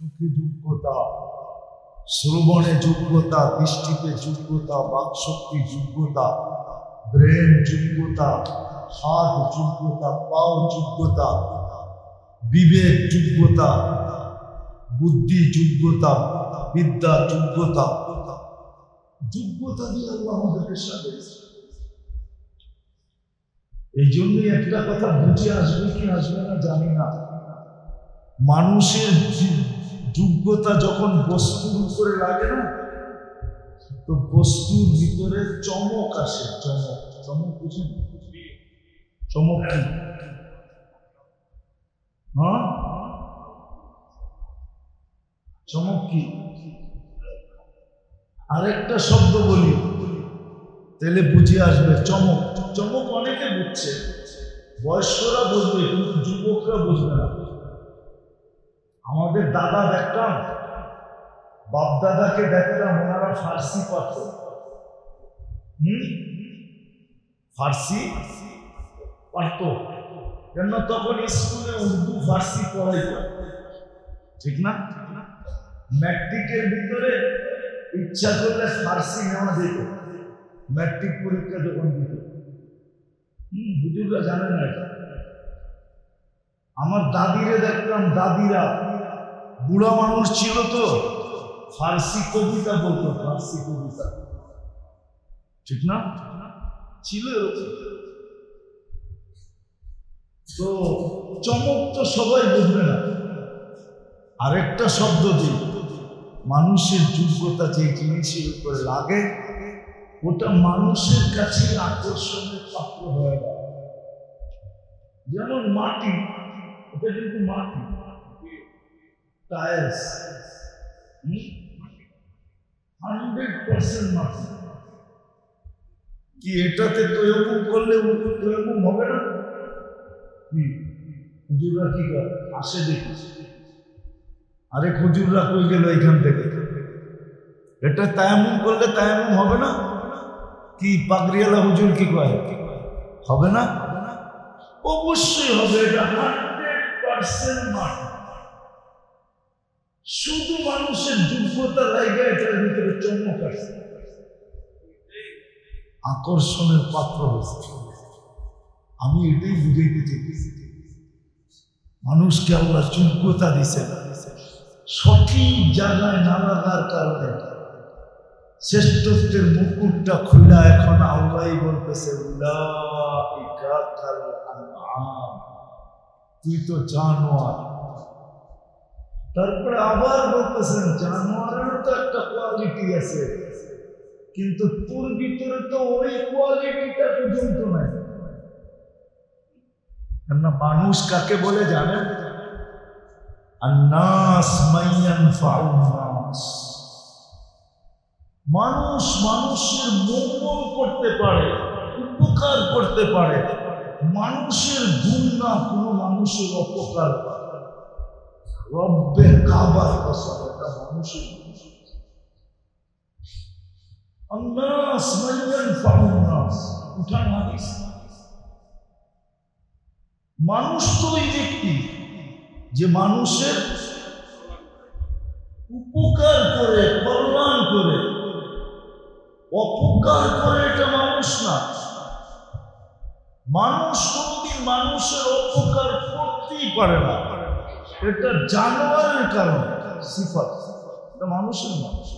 চোখে যোগ্যতা শ্রবণে যোগ্যতা দৃষ্টিতে যোগ্যতা বাকশক্তি যোগ্যতা ব্রেন যোগ্যতা হাত যোগ্যতা পাও যোগ্যতা বিবেক যোগ্যতা বুদ্ধি যোগ্যতা বিদ্যা যোগ্যতা যোগ্যতা দিয়ে আল্লাহ আমাদেরকে এই জন্যই একটা কথা বুঝে আসবে কি আসবে না জানি না। মানুষের যোগ্যতা যখন বস্তুর উপরে লাগে না, তো বস্তুর ভিতরে চমক আসে। চমক চমক বুঝেন? চমক কি? হ্যাঁ? চমক কি? আরেকটা শব্দ বলি, তাহলে বুঝে আসবে। চমক চমক অনেকে বুঝছে। বয়স্করা বুঝবে, কিন্তু যুবকরা বুঝবে না। আমাদের দাদা দেখতাম বাপ দাদাকে দেখতাম, ওনারা ফার্সি পারত হুম? ফার্সি পারত কেন তখন স্কুলে উর্দু, ফার্সি পড়াইত। ঠিক না? ম্যাট্রিকের ভিতরে ইচ্ছা করলে ফার্সি নেওয়া যেত। ম্যাট্রিক পরীক্ষা যখন দিত। হম, হুজুররা জানে না এটা। আমার দাদিরে দেখলাম দাদিরা বুড়া মানুষ ছিল তো। ফার্সি কবিতা বলতো, ফার্সি কবিতা। ঠিক না? ছিল তো চমক তো সবাই বুঝবে না। আরেকটা শব্দ দিই মানুষের যোগ্যতা যে জিনিসের উপরে লাগে, ওটা মানুষের কাছে আকর্ষণের পাত্র হয়ে যায় যেমন মাটি, ওটা কিন্তু মাটি। টায়ার্স হান্ড্রেড পার্সেন্ট মাটি কি এটাতে তৈমুম করলে তৈমুম হবে না? কি হুজুররা কি করে? আসে দেখি। আরে হুজুররা কই গেল এখান থেকে? এটা তায়ামুম করলে তায়ামুম হবে না? কি পাগড়িয়ালা হুজুর কি কয়? হবে না? অবশ্যই হবে এটা। হান্ড্রেড পার্সেন্ট মাটি শুধু মানুষের যোগ্যতা লাগে এটার ভিতরে চমক আছে। আকর্ষণের পাত্র হচ্ছে আমি এটাই বুঝাইতে চেয়েছি মানুষকে আমরা যোগ্যতা দিছে সঠিক জায়গায় না লাগার কারণে শ্রেষ্ঠত্বের মুকুটটা খুলা এখন আল্লাহ বলতেছে। তুই তো জানোয়ার। তারপরে আবার বলতেছেন জানোয়ারের তো একটা কোয়ালিটি আছে। কিন্তু তোর ভিতরে তো ওই কোয়ালিটিটা পর্যন্ত নাই। কেননা মানুষ কাকে বলে জানেন? আন্নাস মাইয়ান নাস। মানুষ মানুষের মঙ্গল করতে পারে, উপকার করতে পারে। মানুষের গুণ না কোনো মানুষের অপকার। করে। রব্বের কাবার কসম এটা মানুষের গুণ। আন্নাস মাইয়ান নাস উঠান হাদিস। মানুষ তো ওই ব্যক্তি যে মানুষের উপকার করে, কল্যাণ করে। অপকার করে এটা মানুষ না। মানুষ কোনদিন মানুষের অপকার করতেই পারে না। এটা জানোয়ারের কারণে, সিফাত। এটা মানুষের মানুষ।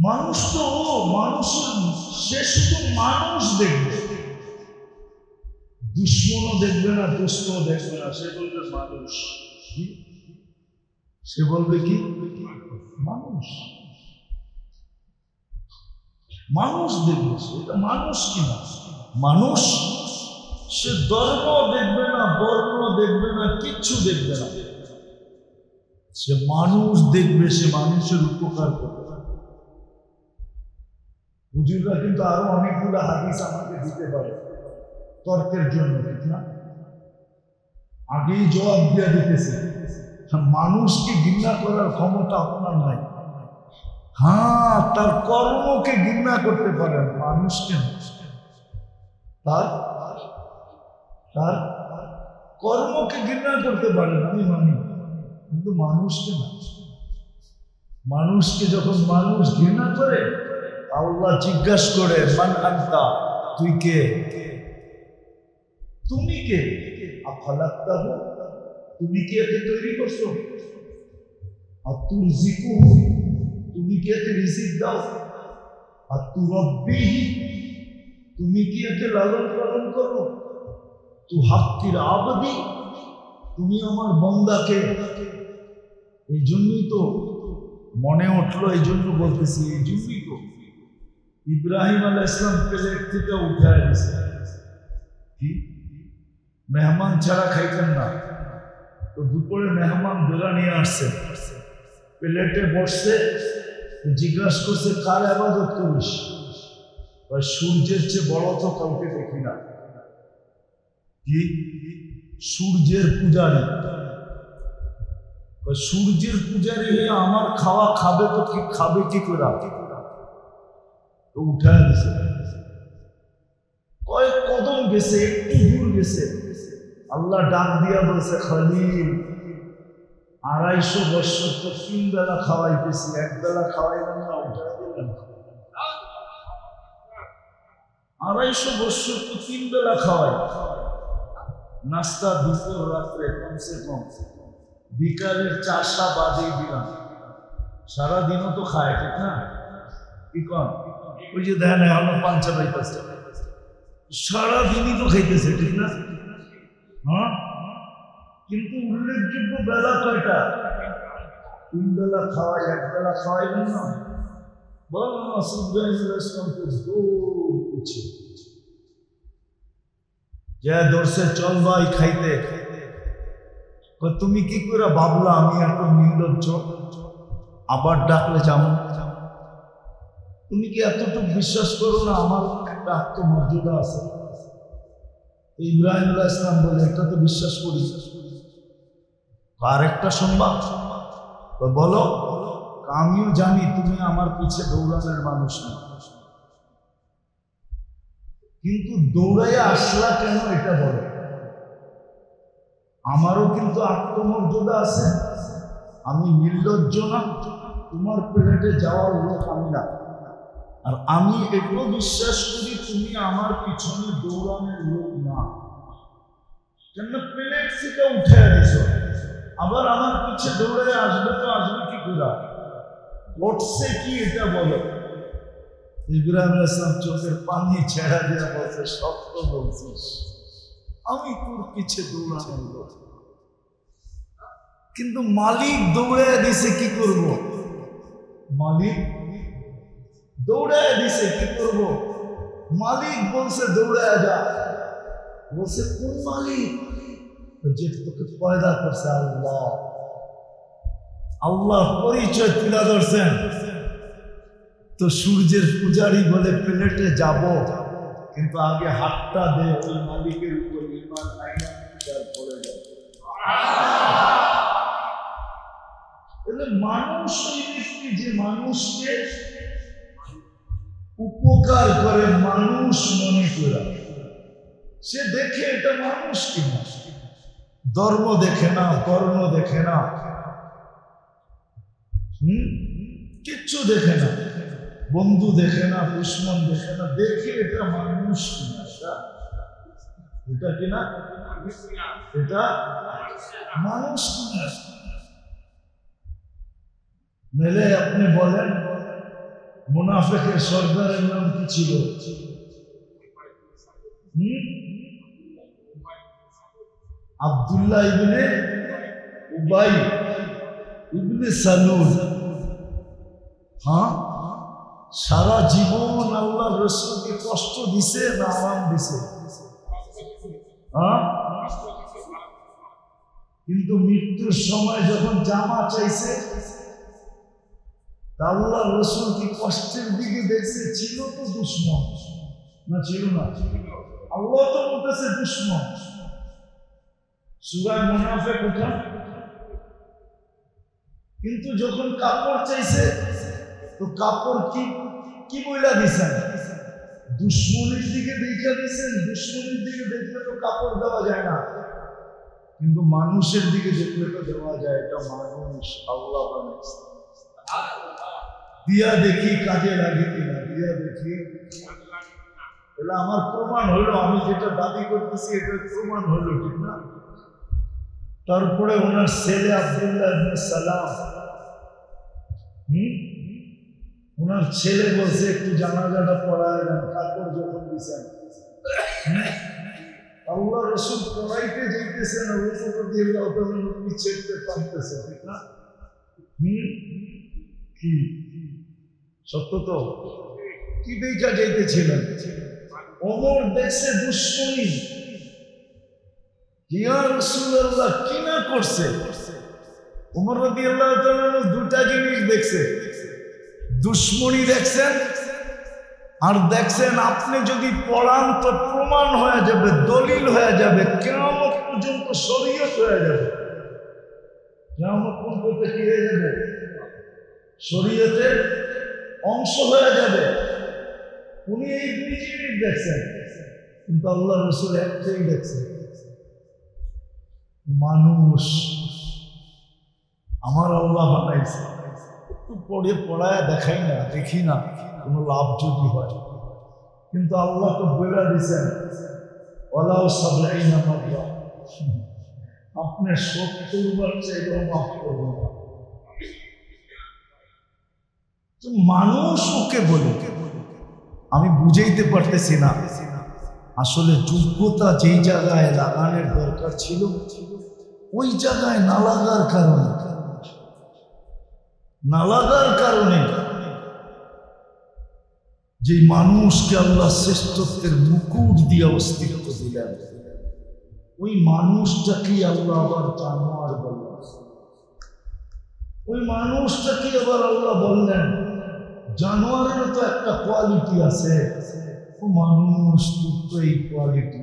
মানুষ তো মানুষের সে শুধু মানুষ দেখবে। দুশ্মনও দেখবে না দুশ্মনও দেখবে না। সে বলবে মানুষ। সে বলবে কি? মানুষ। মানুষ দেখবে এটা মানুষ কি না মানুষ সে ধর্ম দেখবে না বর্ণ দেখবে না, কিচ্ছু দেখবে না। সে মানুষ দেখবে, সে মানুষের উপকার করবে। হুজুররা কিন্তু আরও অনেকগুলো হাদিস আমাকে দিতে পারে, তর্কের জন্য, ঠিক না? আগেই জবাব দিয়ে দিতেছে মানুষকে ঘৃণা করার ক্ষমতা আপনার নাই। হ্যাঁ তার কর্মকে ঘৃণা করতে পারেন, মানুষকে। তার তার কর্মকে ঘৃণা করতে পারেন আমি মানি। কিন্তু মানুষকে মানুষকে যখন মানুষ ঘৃণা করে, আল্লাহ জিজ্ঞাসা করে, মান আন্তা? তুই কে? তুমি কে? আফালাক্তাহ? তুমি কি একে তৈরি করছ? আর তুর জিকু তুমি কি একে রিসিভ দাও? আর তু তুমি কি একে লালন পালন করো? তু হাক্কির আবদি, তুমি আমার বন্দাকে। এই জন্যই তো মনে উঠল, এই জন্য বলতেছি, এই জন্যই তো ইব্রাহিম আলাহ ইসলাম প্লেট থেকে উঠায় দিছে কি? মেহমান ছাড়া খাইতেন না। তো দুপুরে মেহমান বেলা নিয়ে আসছে। প্লেটে বসছে জিজ্ঞাসা করছে, কার আবাদত করিস? সূর্যের চেয়ে বড় তো কাউকে দেখি না। কি? সূর্যের পূজারী। সূর্যের পূজারী হয়ে আমার খাওয়া খাবে তো কি খাবে কি করে? তো উঠায় দিছে। কয়েক কদম গেছে, একটু দূর গেছে। আল্লাহ ডাক দিয়া বলছে, খালিল, আড়াইশো বছর তো তিন বেলা খাওয়াইতেছি, এক বেলা খাওয়াইলাম না উঠাই দিলাম। আড়াইশো বছর তো তিন বেলা খাওয়াই। নাস্তা দুপুর রাত্রে কমসে কম। বিকালের চারটা বাদেই দিলাম। সারাদিনও তো খায়, ঠিক না? কি কন? ওই যে দেখেন, এখনও পাঞ্চা পাইতেছে সারাদিনই তো খাইতেছে, ঠিক না? হ্যাঁ? কিন্তু উল্লেখযোগ্য বেলা কয়টা? তিন বেলা খাওয়াই এক বেলা খাওয়াইবেন না ইব্রাহিম ইসলামকে দৌড় পিছে যে দর্শে চল ভাই খাইতে। তুমি কি করে ভাবলা আমি এত নির্লজ্জ। আবার ডাকলে যাব তুমি কি এতটুকু বিশ্বাস করো না, আমার একটা আত্মমর্যাদা আছে? ইব্রাহিম ইসলাম বলে এটা তো বিশ্বাস করি। আর একটা তো বলো, আমিও জানি তুমি আমার পিছে দৌড়ানোর মানুষ না। কিন্তু দৌড়াইয়া আসলা কেন এটা বলে? আমারও কিন্তু আত্মমর্যাদা আছে। আমি নির্লজ্জ না। তোমার প্লেটে যাওয়ার লোক আমি না। আর আমি এটাও বিশ্বাস করি তুমি আমার পিছনে দৌড়ানোর লোক না। কেন প্লেট থেকে উঠে দিছ আবার আমার পিছে দৌড়ে আসবে তো আসবে কি করে? ঘটছে কি এটা বলো? ইব্রাহিম ইসলাম চোখের পানি ছেড়া দিয়ে বলছে সত্য বলছিস। আমি তোর পিছে দৌড়ানোর কিন্তু মালিক দৌড়ে দিছে, কি করব? মালিক দৌড়ায় দিছে, কি করব? মালিক বলছে দৌড়ায় যা। বলছে, কোন মালিক? যে তোকে পয়দা করছে আল্লাহ। আল্লাহ পরিচয় তুলে ধরছেন। তো সূর্যের পূজারি বলে প্লেটে যাব। কিন্তু আগে হাতটা দে, ওই মালিকের উপর ইমান আইনা যাব মানুষ ওই যে মানুষকে উপকার করে, মানুষ মনে করে। সে দেখে এটা মানুষ কিনা ধর্ম দেখে না, কর্ম দেখে না। হুম? কিচ্ছু দেখে না। বন্ধু দেখে না, দুশ্মন দেখে না, দেখে এটা মানুষ কিনা? এটা কিনা? এটা মানুষ কিনা? মেলে আপনি বলেন মুনাফেকের সর্দারের নাম কি ছিল? আব্দুল্লাহ ইবনে উবাই, ইবনে সালুল। হ্যাঁ? সারা জীবন আল্লাহ রসুলকে কষ্ট দিছে না আরাম দিছে? হ্যাঁ? কিন্তু মৃত্যুর সময় যখন জামা চাইছে আল্লাহ রসুল কি কষ্টের দিকে দেখছে? ছিল তো দুশ্মন। না, ছিল না। আল্লাহ তো বলতেছে দুশ্মন। সুরায় মুনাফে কোথা কিন্তু যখন কাপড় চাইছে তো কাপড় কি কি বইলা দিছেন? দুশ্মনের দিকে দেখে দিছেন, দুশ্মনের দিকে দেখলে তো কাপড় দেওয়া যায় না। কিন্তু মানুষের দিকে দেখলে তো দেওয়া যায়, এটা মানুষ আল্লাহ দিয়া দেখি কাজে লাগে কিনা, দিয়া দেখি। তাহলে আমার প্রমাণ হলো, আমি যেটা দাবি করতেছি, এটা প্রমাণ হলো ঠিক না? তারপরে ওনার ছেলে আব্দুল্লাহ সালাম, হুম? ওনার ছেলে বলছে, একটু জানাজাটা পড়ায় দেন কাপড় যখন দিছেন আল্লাহ রসুল পড়াইতে উপর দিয়ে ছেড়তে পারতেছে ঠিক না? কি? সত্য তো? কি দেখা যাইতেছিলেন? অমর দেখছে দুশ্মনী। ইয়া রসুল্লাহ কি না করছে? উমর রদি আল্লাহ দুটা জিনিস দেখছে। দুশ্মনী দেখছেন? আর দেখছেন, আপনি যদি পড়ান তো প্রমাণ হয়ে যাবে, দলিল হয়ে যাবে কেমন পর্যন্ত শরীয়ত হয়ে যাবে। কেমন পর্যন্ত কি হয়ে যাবে? শরীয়তের অংশ হয়ে যাবে। উনি এই দুই জিনিস দেখছেন, কিন্তু আল্লাহ রসুল একটাই দেখছেন। মানুষ, আমার আল্লাহ বানাইছে। পড়ে, পড়ায় দেখাই না, দেখি না, কোনো লাভ যদি হয়। কিন্তু আল্লাহ তো বলে দিছেন ওলাও সাবলাই না মাল্লা আপনি সত্তর বার মাফ করব তো মানুষ ওকে বলে, আমি বুঝাইতে পারতেছি না। আসলে যোগ্যতা যেই জায়গায় লাগানোর দরকার ছিল, ওই জায়গায় না লাগার কারণে না লাগার কারণে যে মানুষকে আল্লাহ শ্রেষ্ঠত্বের মুকুট দিয়ে অস্তিত্ব দিলেন, ওই মানুষটাকে আল্লাহ আবার জানোয়ার বললেন। ওই মানুষটাকে আবার আল্লাহ বললেন জানোয়ারের তো একটা কোয়ালিটি আছে। মানুষ তো এই কোয়ালিটি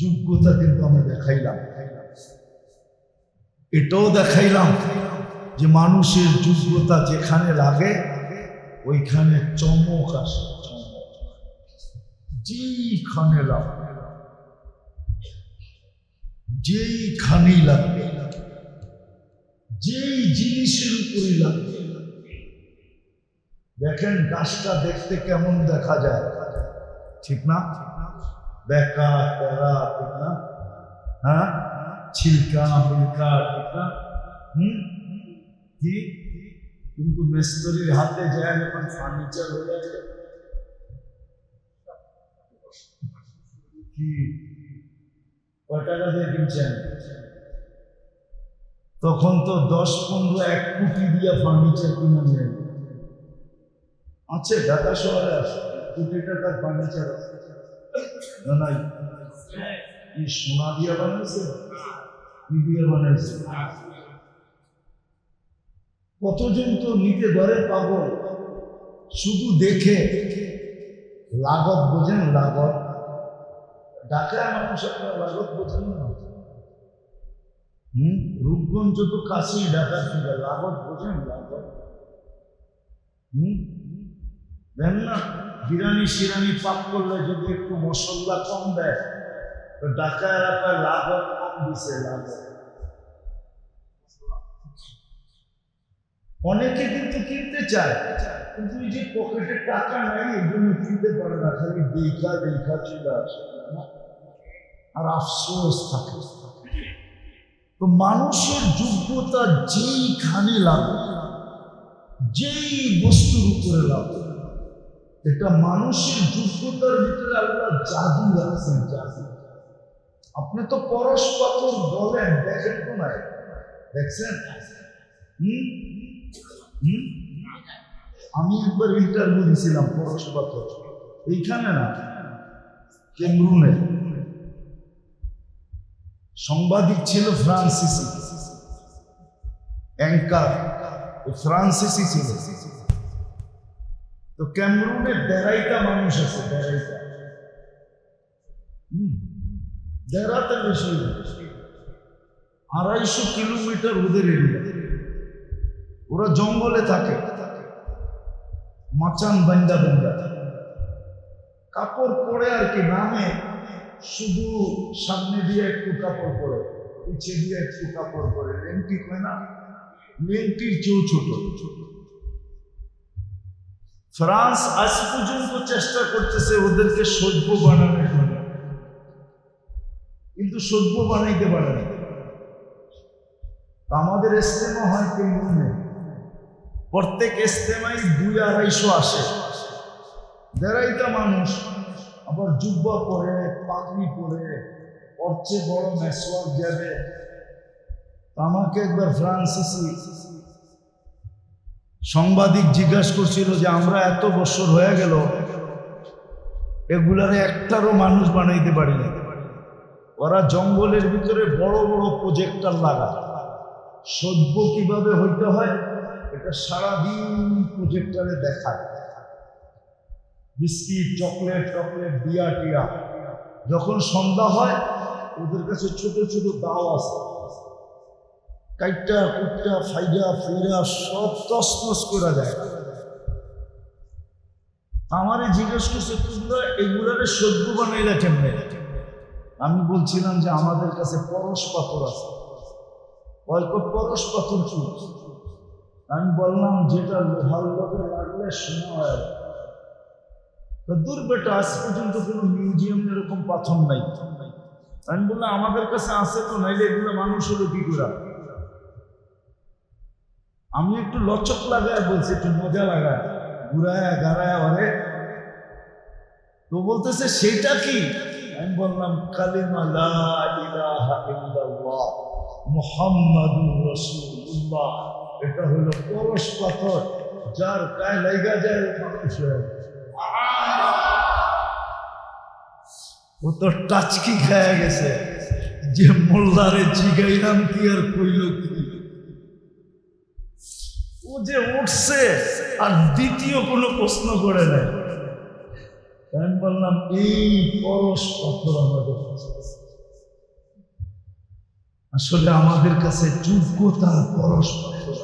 যোগ্যতা কিন্তু আমি দেখাইলাম। এটাও দেখাইলাম যে মানুষের যোগ্যতা যেখানে লাগে, ওইখানে চমক আসে যেইখানে লাগে, যেইখানেই লাগবে যেই জিনিসের উপরই লাগবে দেখেন, গাছটা দেখতে কেমন দেখা যায়? ঠিক না? বেকা তেরা ঠিক না? হ্যাঁ? ছিলকা মিলকা ঠিক না হুম কিন্তু মিস্ত্রির হাতে যায় যখন ফার্নিচার হয়ে যাবে কি টাকা দিয়ে কিনছেন তখন তো দশ পনেরো এক কোটি দিয়ে ফার্নিচার কিনে নেয় আছে ঢাকা শহরে আছে কোটি টাকার ফার্নিচার না নাই কি সোনা দিয়ে বানাইছে কতজন তো নিতে ধরে পাগল? শুধু দেখে। লাগত বোঝেন, লাগত। ঢাকায় মানুষ আপনার লাগত বোঝেন না। হম? রূপগঞ্জ তো কাছেই ঢাকা থেকে লাগত বোঝেন, লাগত। হম? দেন না বিরিয়ানি সিরানি পাক করলে যদি একটু মশলা কম দেয়। ঢাকা এলাকায় লাগত কম দিছে লাগত অনেকে কিন্তু কিনতে চায়, কিন্তু এই যে পকেটে টাকা নাই, এই জন্য কিনতে পারে না, খালি দেখা দেখা চলে আসে। আর আফসোস থাকে। তো মানুষের যোগ্যতা যেইখানে লাগে যেই বস্তুর উপরে লাগে এটা মানুষের যোগ্যতার ভিতরে আল্লাহ জাদু রাখছেন, জাদু। আপনি তো পরশ পাথর বলেন দেখেন তো নাই। দেখছেন? আমি একবার ইন্টারভিউ দিয়েছিলাম পরশ পাথর এইখানে না কেমরুনে। সাংবাদিক ছিল ফ্রান্সিসি। অ্যাঙ্কার ফ্রান্সিসি ছিল। তো ক্যামরুনে দেড়াইটা মানুষ আছে দেড়াইটা হুম, দেড়াতে বেশি আড়াইশো কিলোমিটার ওদের এরিয়া। ওরা জঙ্গলে থাকে। মাচান বান্দা বান্দা। কাপড় পরে আর কি, নামে। শুধু সামনে দিয়ে একটু কাপড় পরে পিছিয়ে দিয়ে একটু কাপড় পরে। লেংটি হয় না? লেংটির চেয়েও ছোট। ফ্রান্স আজ পর্যন্ত চেষ্টা করতেছে ওদেরকে সভ্য বানানোর। কিন্তু সভ্য বানাইতে পারে না। আমাদের ইস্তেমা হয় কেমনে প্রত্যেক ইস্তেমাই দুই আড়াইশো আসে। দেড়াইটা মানুষ আবার জুব্বা পরে, পাগড়ি পরে, ওর চেয়ে বড় মেসওয়াক যাবে আমাকে একবার ফ্রান্সিসি সাংবাদিক জিজ্ঞাসা করছিল যে, আমরা এত বছর হয়ে গেল, এগুলারে একটারও মানুষ বানাইতে পারি না ওরা জঙ্গলের ভিতরে বড় বড় প্রজেক্টার লাগায়। সভ্য কীভাবে হইতে হয়, এটা সারাদিন প্রজেক্টারে দেখায়। বিস্কিট, চকলেট টকলেট বিয়া টিয়া। যখন সন্ধ্যা হয়, ওদের কাছে ছোট ছোট দাও আছে। কাইটা কুটটা ফাইডা ফুইরা সব তসমস করা যায় আমারে জিজ্ঞেস করছে, তোমরা এগুলারে সভ্য বানাইলা কেমনে? আমি বলছিলাম যে আমাদের কাছে পরশ পাথর আছে। পরশ পাথর কি? আমি বললাম, যেটা লোহার লোকে লাগলে শোনা হয়। দূর বেটা, আজ পর্যন্ত কোনো মিউজিয়াম এরকম পাথর নাই। আমি বললাম, আমাদের কাছে আছে তো, নাইলে এগুলো মানুষ হলো কি করে? আমি একটু লচক লাগায় বলছি, একটু মজা লাগায়। ঘুরায়, গাড়ায়, অরে। তো বলতেছে, সেটা কি? আমি বললাম, কালিমা লা ইলাহা ইল্লাল্লাহ, মুহাম্মাদুর রাসূলুল্লাহ। এটা হলো পরশ পাথর, যার গায়ে লাগা যায় মানুষ ও তো টাচকি খেয়ে গেছে। যে মোল্লারে জিগাইলাম কি আর কইল কি? ও যে উঠছে, আর দ্বিতীয় কোনো প্রশ্ন করে নাই। আমি বললাম এই পরশ পাথর আমাদের কাছে আসলে আমাদের কাছে যোগ্যতার পরশ পাথর।